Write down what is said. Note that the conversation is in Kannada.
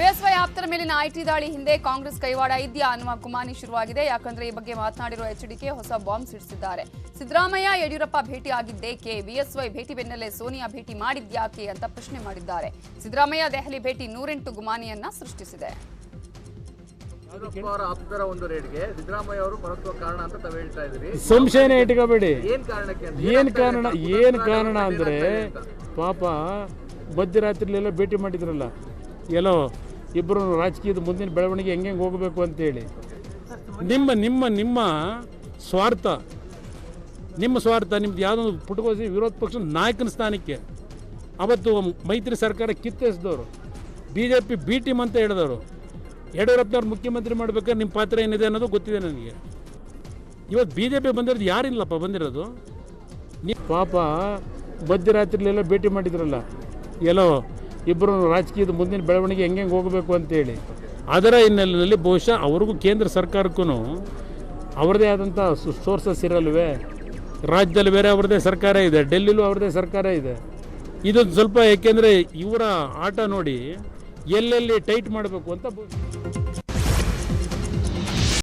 ಬಿಎಸ್ವೈ ಆಪ್ತರ ಮೇಲಿನ ಐಟಿ ದಾಳಿ ಹಿಂದೆ ಕಾಂಗ್ರೆಸ್ ಕೈವಾಡ ಇದೆಯಾ ಅನ್ನುವ ಕುಮಾನಿ ಶುರುವಾಗಿದೆ. ಯಾಕಂದ್ರೆ ಈ ಬಗ್ಗೆ ಮಾತನಾಡಿರುವ ಎಚ್ಡಿಕೆ ಹೊಸ ಬಾಂಬ್ ಸಿಡಿಸಿದ್ದಾರೆ. ಸಿದ್ದರಾಮಯ್ಯ ಯಡಿಯೂರಪ್ಪ ಭೇಟಿ ಆಗಿದ್ದೇಕೆ? ಬಿಎಸ್ವೈ ಭೇಟಿ ಬೆನ್ನಲ್ಲೇ ಸೋನಿಯಾ ಭೇಟಿ ಮಾಡಿದ್ಯಾಕೆ ಅಂತ ಪ್ರಶ್ನೆ ಮಾಡಿದ್ದಾರೆ. ಸಿದ್ದರಾಮಯ್ಯ ದೆಹಲಿ ಭೇಟಿ ನೂರೆಂಟು ಗುಮಾನಿಯನ್ನ ಸೃಷ್ಟಿಸಿದೆ. ಆಪ್ತರ ಒಂದು ರೇಡ್ಗೆ ಸಿದ್ದರಾಮಯ್ಯ ಅವರು ಪರತ್ವ ಕಾರಣ ಅಂತ ತಾವು ಹೇಳ್ತಾ ಇದ್ರಿ ಸಂಶಯನೇ ಇಟ್ಕೋಬೇಡಿ. ಏನ್ ಕಾರಣಕ್ಕೆ ಅಂತ? ಏನು ಕಾರಣ ಏನ್ ಕಾರಣ ಅಂದರೆ? ಪಾಪ ಮಧ್ಯರಾತ್ರಿಲೆಲ್ಲ ಭೇಟಿ ಮಾಡಿದ್ರಲ್ಲ. ಎಲ್ಲೋ ಇಬ್ಬರು ರಾಜಕೀಯದ ಮುಂದಿನ ಬೆಳವಣಿಗೆ ಹೆಂಗೆ ಹೋಗಬೇಕು ಅಂತೇಳಿ. ನಿಮ್ಮ ನಿಮ್ಮ ನಿಮ್ಮ ಸ್ವಾರ್ಥ ನಿಮ್ಮ ಸ್ವಾರ್ಥ ನಿಮ್ದು ಯಾವುದೊಂದು ಪುಟಗೋಸಿ ವಿರೋಧ ಪಕ್ಷದ ನಾಯಕನ ಸ್ಥಾನಕ್ಕೆ. ಅವತ್ತು ಮೈತ್ರಿ ಸರ್ಕಾರ ಕಿತ್ತೆಸಿದವರು B J P B team ಅಂತ ಹೇಳಿದವರು. ಯಡಿಯೂರಪ್ಪನವ್ರು ಮುಖ್ಯಮಂತ್ರಿ ಮಾಡ್ಬೇಕಾದ್ರೆ ನಿಮ್ಮ ಪಾತ್ರ ಏನಿದೆ ಅನ್ನೋದು ಗೊತ್ತಿದೆ ನನಗೆ. ಇವತ್ತು ಬಿ ಜೆ ಪಿ ಬಂದಿರೋದು ಯಾರಿಲ್ಲಪ್ಪ ಬಂದಿರೋದು? ನೀವು ಪಾಪ ಮಧ್ಯರಾತ್ರಿಲೆಲ್ಲ ಭೇಟಿ ಮಾಡಿದ್ರಲ್ಲ. ಎಲ್ಲೋ? ಇಬ್ಬರು ರಾಜಕೀಯದ ಮುಂದಿನ ಬೆಳವಣಿಗೆ ಹೆಂಗೆ ಹೋಗಬೇಕು ಅಂತೇಳಿ. ಅದರ ಹಿನ್ನೆಲೆಯಲ್ಲಿ ಬಹುಶಃ ಅವ್ರಿಗೂ ಕೇಂದ್ರ ಸರ್ಕಾರಕ್ಕೂ ಅವ್ರದ್ದೇ ಆದಂಥ ಸೋರ್ಸಸ್ ಇರಲ್ವೇ? ರಾಜ್ಯದಲ್ಲಿ ಬೇರೆ ಅವ್ರದ್ದೇ ಸರ್ಕಾರ ಇದೆ ಡೆಲ್ಲಿಲೂ ಅವ್ರದ್ದೇ ಸರ್ಕಾರ ಇದೆ. ಇದೊಂದು ಸ್ವಲ್ಪ ಏಕೆಂದರೆ ಇವರ ಆಟ ನೋಡಿ ಎಲ್ಲೆಲ್ಲಿ ಟೈಟ್ ಮಾಡಬೇಕು ಅಂತ